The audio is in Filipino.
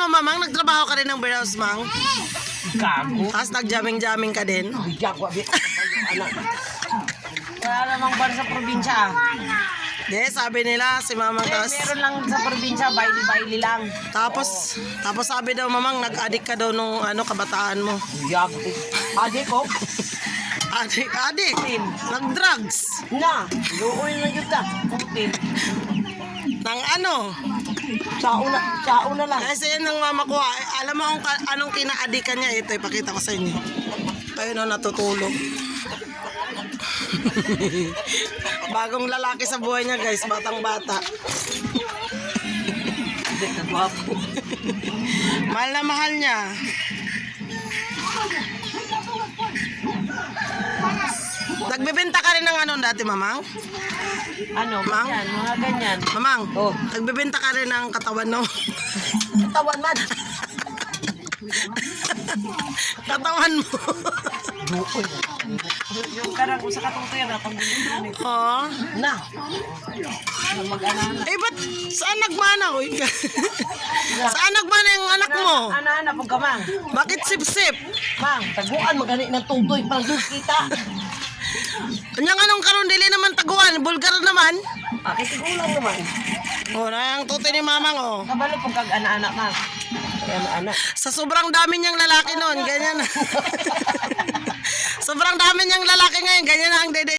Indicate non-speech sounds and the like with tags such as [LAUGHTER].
mo, mamang? Nagtrabaho ka rin ng warehouse, mang? Gago. Tapos nag-jamming-jamming ka din? Anak. Wala namang bar sa probinsya. ah. Di, sabi nila, si mamang Eh, tapos... meron lang sa probinsya, baili-baili lang. Tapos, tapos sabi daw, mamang, nag-addict ka daw nung ano, kabataan mo. Gago. Ade ko. Addict, addict. Nag-drugs. Na, luoy na yun ta. Putin. Nang ano? Sao na, sao na lang. Kasi yan ang mama ko. ah. Alam mo kung anong kinaadikan niya. Ito, ipakita ko sa inyo. Kayo na natutulog. [LAUGHS] Bagong lalaki sa buhay niya, guys. Batang bata. [LAUGHS] Mahal na mahal niya. Nagbebenta ka rin ng ano dati, mamang? Ano, Ma'am? ganyan, mga ganyan. Mamang, Oh. nagbebenta ka rin ng katawan, no? Tawan man. [LAUGHS] katawan mo. Yung karang sa katungtoy na pagbubunin eh. Oo. Na. Eh, ba't saan nagmana, uy? [LAUGHS] saan nagmana yung anak mo? Ana-ana pag kamang. Bakit sip-sip? Mang, taguan magani ng tutoy pang kita. Kanyang anong karon dili naman taguan, bulgar naman. Bakit tigulang naman? Oh, na ang tutoy ni mamang, oh. Kabalo pag kag ana-ana mang. Kaya ana-ana. Sa sobrang dami niyang lalaki noon, ganyan. [LAUGHS] sobrang dami niyang lalaki ngayon, ganyan na ang dede